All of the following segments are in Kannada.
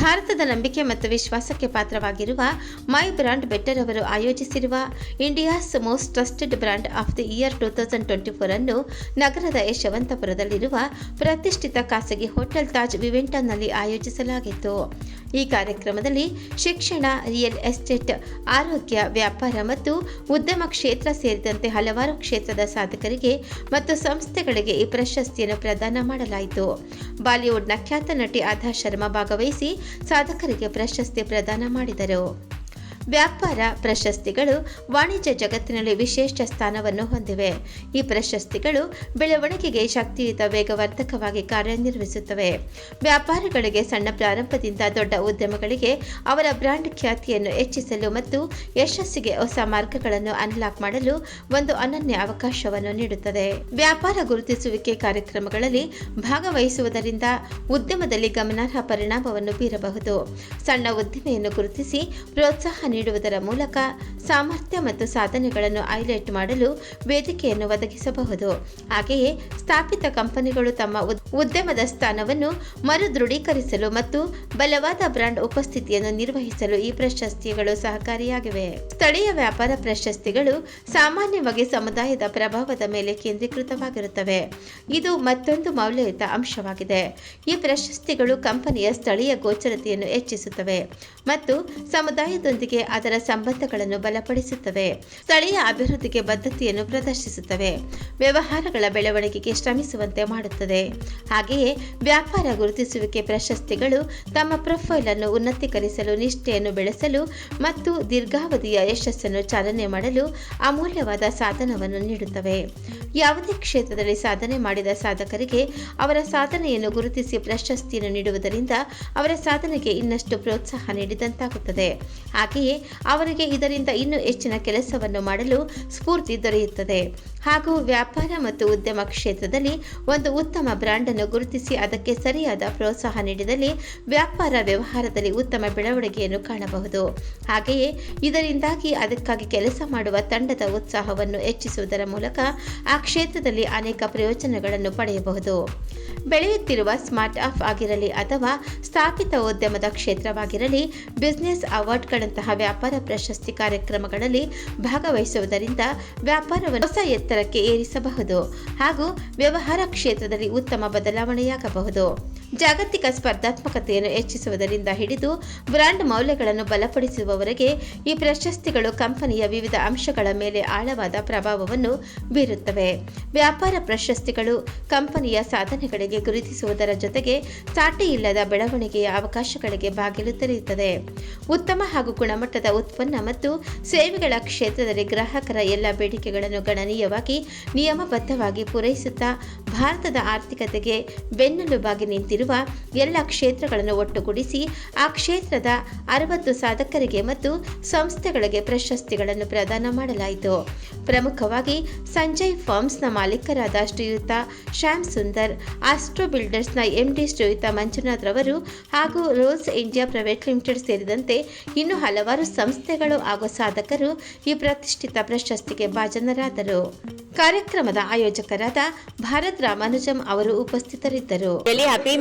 ಭಾರತದ ನಂಬಿಕೆ ಮತ್ತು ವಿಶ್ವಾಸಕ್ಕೆ ಪಾತ್ರವಾಗಿರುವ ಮೈ ಬ್ರಾಂಡ್ ಬೆಟರ್ ಅವರು ಆಯೋಜಿಸಿರುವ India's most trusted brand of the year two thousand twenty four ಅನ್ನು ನಗರದ ಯಶವಂತಪುರದಲ್ಲಿರುವ ಪ್ರತಿಷ್ಠಿತ ಖಾಸಗಿ ಹೋಟೆಲ್ ತಾಜ್ ವಿವೆಂಟನ್ನಲ್ಲಿ ಆಯೋಜಿಸಲಾಗಿತ್ತು. ಈ ಕಾರ್ಯಕ್ರಮದಲ್ಲಿ ಶಿಕ್ಷಣ ರಿಯಲ್ ಎಸ್ಟೇಟ್ ಆರೋಗ್ಯ, ವ್ಯಾಪಾರ ಮತ್ತು ಉದ್ಯಮ ಕ್ಷೇತ್ರ ಸೇರಿದಂತೆ ಹಲವಾರು ಕ್ಷೇತ್ರದ ಸಾಧಕರಿಗೆ ಮತ್ತು ಸಂಸ್ಥೆಗಳಿಗೆ ಈ ಪ್ರಶಸ್ತಿಯನ್ನು ಪ್ರದಾನ ಮಾಡಲಾಯಿತು. ಬಾಲಿವುಡ್ನ ಖ್ಯಾತ ನಟಿ ಆಧಾ ಶರ್ಮಾ ಭಾಗವಹಿಸಿ ಸಾಧಕರಿಗೆ ಪ್ರಶಸ್ತಿ ಪ್ರದಾನ ಮಾಡಿದರು. ವ್ಯಾಪಾರ ಪ್ರಶಸ್ತಿಗಳು ವಾಣಿಜ್ಯ ಜಗತ್ತಿನಲ್ಲಿ ವಿಶೇಷ ಸ್ಥಾನವನ್ನು ಹೊಂದಿವೆ. ಈ ಪ್ರಶಸ್ತಿಗಳು ಬೆಳವಣಿಗೆಗೆ ಶಕ್ತಿಯುತ ವೇಗವರ್ಧಕವಾಗಿ ಕಾರ್ಯನಿರ್ವಹಿಸುತ್ತವೆ. ವ್ಯಾಪಾರಿಗಳಿಗೆ ಸಣ್ಣ ಪ್ರಾರಂಭದಿಂದ ದೊಡ್ಡ ಉದ್ಯಮಗಳಿಗೆ ಅವರ ಬ್ರ್ಯಾಂಡ್ ಖ್ಯಾತಿಯನ್ನು ಹೆಚ್ಚಿಸಲು ಮತ್ತು ಯಶಸ್ಸಿಗೆ ಹೊಸ ಮಾರ್ಗಗಳನ್ನು ಅನ್ಲಾಕ್ ಮಾಡಲು ಒಂದು ಅನನ್ಯ ಅವಕಾಶವನ್ನು ನೀಡುತ್ತದೆ. ವ್ಯಾಪಾರ ಗುರುತಿಸುವಿಕೆ ಕಾರ್ಯಕ್ರಮಗಳಲ್ಲಿ ಭಾಗವಹಿಸುವುದರಿಂದ ಉದ್ಯಮದಲ್ಲಿ ಗಮನಾರ್ಹ ಪರಿಣಾಮವನ್ನು ಬೀರಬಹುದು. ಸಣ್ಣ ಉದ್ದಿಮೆಯನ್ನು ಗುರುತಿಸಿ ಪ್ರೋತ್ಸಾಹ ನೀಡುವುದರ ಮೂಲಕ ಸಾಮರ್ಥ್ಯ ಮತ್ತು ಸಾಧನೆಗಳನ್ನು ಹೈಲೈಟ್ ಮಾಡಲು ವೇದಿಕೆಯನ್ನು ಒದಗಿಸಬಹುದು. ಹಾಗೆಯೇ ಸ್ಥಾಪಿತ ಕಂಪನಿಗಳು ತಮ್ಮ ಉದ್ಯಮದ ಸ್ಥಾನವನ್ನು ಮರು ದೃಢೀಕರಿಸಲು ಮತ್ತು ಬಲವಾದ ಬ್ರಾಂಡ್ ಉಪಸ್ಥಿತಿಯನ್ನು ನಿರ್ವಹಿಸಲು ಈ ಪ್ರಶಸ್ತಿಗಳು ಸಹಕಾರಿಯಾಗಿವೆ. ಸ್ಥಳೀಯ ವ್ಯಾಪಾರ ಪ್ರಶಸ್ತಿಗಳು ಸಾಮಾನ್ಯವಾಗಿ ಸಮುದಾಯದ ಪ್ರಭಾವದ ಮೇಲೆ ಕೇಂದ್ರೀಕೃತವಾಗಿರುತ್ತವೆ. ಇದು ಮತ್ತೊಂದು ಮೌಲ್ಯಯುತ ಅಂಶವಾಗಿದೆ. ಈ ಪ್ರಶಸ್ತಿಗಳು ಕಂಪನಿಯ ಸ್ಥಳೀಯ ಗೋಚರತೆಯನ್ನು ಹೆಚ್ಚಿಸುತ್ತವೆ ಮತ್ತು ಸಮುದಾಯದೊಂದಿಗೆ ಅದರ ಸಂಬಂಧಗಳನ್ನು ಬಲಪಡಿಸುತ್ತವೆ. ಸ್ಥಳೀಯ ಅಭಿವೃದ್ಧಿಗೆ ಬದ್ಧತೆಯನ್ನು ಪ್ರದರ್ಶಿಸುತ್ತವೆ. ವ್ಯವಹಾರಗಳ ಬೆಳವಣಿಗೆಗೆ ಶ್ರಮಿಸುವಂತೆ ಮಾಡುತ್ತದೆ. ಹಾಗೆಯೇ ವ್ಯಾಪಾರ ಗುರುತಿಸುವಿಕೆ ಪ್ರಶಸ್ತಿಗಳು ತಮ್ಮ ಪ್ರೊಫೈಲ್ ಅನ್ನು ಉನ್ನತೀಕರಿಸಲು, ನಿಷ್ಠೆಯನ್ನು ಬೆಳೆಸಲು ಮತ್ತು ದೀರ್ಘಾವಧಿಯ ಯಶಸ್ಸನ್ನು ಚಾಲನೆ ಮಾಡಲು ಅಮೂಲ್ಯವಾದ ಸಾಧನವನ್ನು ನೀಡುತ್ತವೆ. ಯಾವುದೇ ಕ್ಷೇತ್ರದಲ್ಲಿ ಸಾಧನೆ ಮಾಡಿದ ಸಾಧಕರಿಗೆ ಅವರ ಸಾಧನೆಯನ್ನು ಗುರುತಿಸಿ ಪ್ರಶಸ್ತಿಯನ್ನು ನೀಡುವುದರಿಂದ ಅವರ ಸಾಧನೆಗೆ ಇನ್ನಷ್ಟು ಪ್ರೋತ್ಸಾಹ ನೀಡಿದಂತಾಗುತ್ತದೆ. ಹಾಗೆಯೇ ಅವರಿಗೆ ಇದರಿಂದ ಇನ್ನೂ ಹೆಚ್ಚಿನ ಕೆಲಸವನ್ನು ಮಾಡಲು ಸ್ಫೂರ್ತಿ ದೊರೆಯುತ್ತದೆ. ಹಾಗೂ ವ್ಯಾಪಾರ ಮತ್ತು ಉದ್ಯಮ ಕ್ಷೇತ್ರದಲ್ಲಿ ಒಂದು ಉತ್ತಮ ಬ್ರ್ಯಾಂಡ್ ಅನ್ನು ಗುರುತಿಸಿ ಅದಕ್ಕೆ ಸರಿಯಾದ ಪ್ರೋತ್ಸಾಹ ನೀಡಿದಲ್ಲಿ ವ್ಯಾಪಾರ ವ್ಯವಹಾರದಲ್ಲಿ ಉತ್ತಮ ಬೆಳವಣಿಗೆಯನ್ನು ಕಾಣಬಹುದು. ಹಾಗೆಯೇ ಇದರಿಂದಾಗಿ ಅದಕ್ಕಾಗಿ ಕೆಲಸ ಮಾಡುವ ತಂಡದ ಉತ್ಸಾಹವನ್ನು ಹೆಚ್ಚಿಸುವುದರ ಮೂಲಕ ಆ ಕ್ಷೇತ್ರದಲ್ಲಿ ಅನೇಕ ಪ್ರಯೋಜನಗಳನ್ನು ಪಡೆಯಬಹುದು. ಬೆಳೆಯುತ್ತಿರುವ ಸ್ಮಾರ್ಟ್ ಆಫ್ ಆಗಿರಲಿ ಅಥವಾ ಸ್ಥಾಪಿತ ಉದ್ಯಮದ ಕ್ಷೇತ್ರವಾಗಿರಲಿ, ಬಿಸ್ನೆಸ್ ಅವಾರ್ಡ್ಗಳಂತಹ ವ್ಯಾಪಾರ ಪ್ರಶಸ್ತಿ ಕಾರ್ಯಕ್ರಮಗಳಲ್ಲಿ ಭಾಗವಹಿಸುವುದರಿಂದ ವ್ಯಾಪಾರವನ್ನು ಹೊಸ ಎತ್ತರಕ್ಕೆ ಏರಿಸಬಹುದು ಹಾಗೂ ವ್ಯವಹಾರ ಕ್ಷೇತ್ರದಲ್ಲಿ ಉತ್ತಮ ಬದಲಾವಣೆಯಾಗಬಹುದು. ಜಾಗತಿಕ ಸ್ಪರ್ಧಾತ್ಮಕತೆಯನ್ನು ಹೆಚ್ಚಿಸುವುದರಿಂದ ಹಿಡಿದು ಬ್ರಾಂಡ್ ಮೌಲ್ಯಗಳನ್ನು ಬಲಪಡಿಸುವವರೆಗೆ ಈ ಪ್ರಶಸ್ತಿಗಳು ಕಂಪನಿಯ ವಿವಿಧ ಅಂಶಗಳ ಮೇಲೆ ಆಳವಾದ ಪ್ರಭಾವವನ್ನು ಬೀರುತ್ತವೆ. ವ್ಯಾಪಾರ ಪ್ರಶಸ್ತಿಗಳು ಕಂಪನಿಯ ಸಾಧನೆಗಳಿಗೆ ಗುರುತಿಸುವುದರ ಜೊತೆಗೆ ಸಾಟಿ ಇಲ್ಲದ ಬೆಳವಣಿಗೆಯ ಅವಕಾಶಗಳಿಗೆ ಬಾಗಿಲು ತೆರೆಯುತ್ತದೆ ಉತ್ತಮ ಹಾಗೂ ಗುಣಮಟ್ಟದ ಉತ್ಪನ್ನ ಮತ್ತು ಸೇವೆಗಳ ಕ್ಷೇತ್ರದಲ್ಲಿ ಗ್ರಾಹಕರ ಎಲ್ಲ ಬೇಡಿಕೆಗಳನ್ನು ಗಣನೀಯವಾಗಿ ನಿಯಮಬದ್ಧವಾಗಿ ಪೂರೈಸುತ್ತಾ ಭಾರತದ ಆರ್ಥಿಕತೆಗೆ ಬೆನ್ನೆಲುಬಾಗಿ ನಿಂತಿರುವ ಎಲ್ಲ ಕ್ಷೇತ್ರಗಳನ್ನು ಒಟ್ಟುಗೂಡಿಸಿ ಆ ಕ್ಷೇತ್ರದ ಅರವತ್ತು ಸಾಧಕರಿಗೆ ಮತ್ತು ಸಂಸ್ಥೆಗಳಿಗೆ ಪ್ರಶಸ್ತಿಗಳನ್ನು ಪ್ರದಾನ ಮಾಡಲಾಯಿತು ಪ್ರಮುಖವಾಗಿ ಸಂಜಯ್ ಫಾರ್ಮ್ಸ್ನ ಮಾಲೀಕರಾದ ಶ್ರೀಯುತ ಶ್ಯಾಮ್ ಸುಂದರ್, ಆಸ್ಟ್ರೋ ಬಿಲ್ಡರ್ಸ್ನ ಎಂಡಿ ಶ್ರೀಯುತ ಮಂಜುನಾಥ್ ರವರು ಹಾಗೂ ರೋಸ್ ಇಂಡಿಯಾ ಪ್ರೈವೇಟ್ ಲಿಮಿಟೆಡ್ ಸೇರಿದಂತೆ ಇನ್ನು ಹಲವಾರು ಸಂಸ್ಥೆಗಳು ಹಾಗೂ ಸಾಧಕರು ಈ ಪ್ರತಿಷ್ಠಿತ ಪ್ರಶಸ್ತಿಗೆ ಭಾಜನರಾದರು ಕಾರ್ಯಕ್ರಮದ ಆಯೋಜಕರಾದ ಭಾರತ್ ರಾಮಾನುಜಂ ಅವರು ಉಪಸ್ಥಿತರಿದ್ದರು.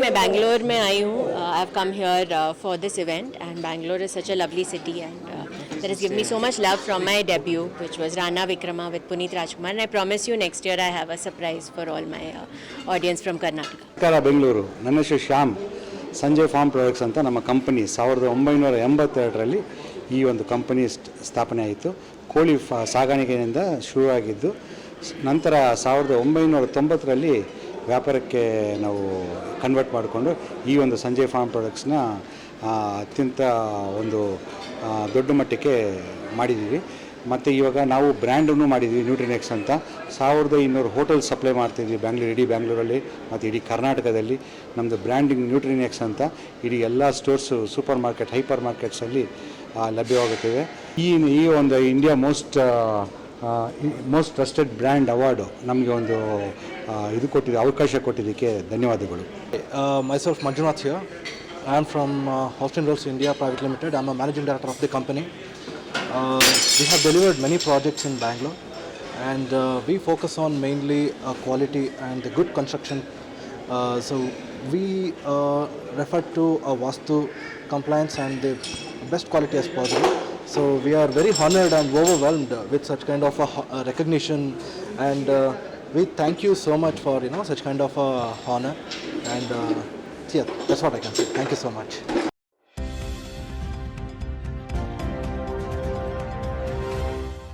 मैं बैंगलोर में आई हूँ I have come here for this event and Bangalore is such a lovely city and that has given me so much love from my debut which was Rana Vikrama with Puneet Rajkumar and I promise you next year I have a surprise for all my uh, audience from Karnataka. ನಮಸ್ಕಾರ ಬೆಂಗಳೂರು ನನ್ನ ಹೆಸರು ಶ್ಯಾಮ್ ಸಂಜಯ್ ಫಾರ್ಮ್ ಪ್ರಾಡಕ್ಟ್ಸ್ ಅಂತ ನಮ್ಮ ಕಂಪನಿ ಸಾವಿರದ ಒಂಬೈನೂರ ಎಂಬತ್ತೆರಡರಲ್ಲಿ ಈ ಒಂದು ಕಂಪನಿ ಸ್ಟ್- ಸ್ಥಾಪನೆ ಆಯಿತು ಕೋಳಿ ಫ ಸಾಗಾಣಿಕೆಯಿಂದ ಶುರುವಾಗಿದ್ದು ಸ್- ನಂತರ ಸಾವಿರದ ಒಂಬೈನೂರ ತೊಂಬತ್ತರಲ್ಲಿ ವ್ಯಾಪಾರಕ್ಕೆ ನಾವು ಕನ್ವರ್ಟ್ ಮಾಡಿಕೊಂಡು ಈ ಒಂದು ಸಂಜಯ್ ಫಾರ್ಮ್ ಪ್ರಾಡಕ್ಟ್ಸ್ನ ಅತ್ಯಂತ ಒಂದು ದೊಡ್ಡ ಮಟ್ಟಕ್ಕೆ ಮಾಡಿದ್ದೀವಿ. ಮತ್ತು ಇವಾಗ ನಾವು ಬ್ರ್ಯಾಂಡನ್ನು ಮಾಡಿದ್ವಿ ನ್ಯೂಟ್ರಿನೆಕ್ಸ್ ಅಂತ. ಸಾವಿರದ ಇನ್ನೂರು ಹೋಟೆಲ್ ಸಪ್ಲೈ ಮಾಡ್ತಿದ್ವಿ ಬ್ಯಾಂಗ್ಳೂರು ಇಡೀ ಬ್ಯಾಂಗ್ಳೂರಲ್ಲಿ ಮತ್ತು ಇಡೀ ಕರ್ನಾಟಕದಲ್ಲಿ. ನಮ್ಮದು ಬ್ರ್ಯಾಂಡಿಂಗ್ ನ್ಯೂಟ್ರಿನೆಕ್ಸ್ ಅಂತ. ಇಡೀ ಎಲ್ಲ ಸ್ಟೋರ್ಸು ಸೂಪರ್ ಮಾರ್ಕೆಟ್ ಹೈಪರ್ ಮಾರ್ಕೆಟ್ಸಲ್ಲಿ ಲಭ್ಯವಾಗುತ್ತಿವೆ ಈ ಈ ಒಂದು India most most trusted brand award ನಮಗೆ ಒಂದು ಇದು ಕೊಟ್ಟಿದೆ, ಅವಕಾಶ ಕೊಟ್ಟಿದ್ದಕ್ಕೆ ಧನ್ಯವಾದಗಳು. Myself Manjunath here I am from Houston rolls India private limited am a managing director of the company we have delivered many projects in Bangalore and we focus on mainly quality and good construction so we refer to vastu compliance and the best quality as possible So we are very honored and overwhelmed with such kind of a, a recognition, and uh, we thank you so much for you know such kind of a honor. And uh, yeah, that's what I can say. Thank you so much.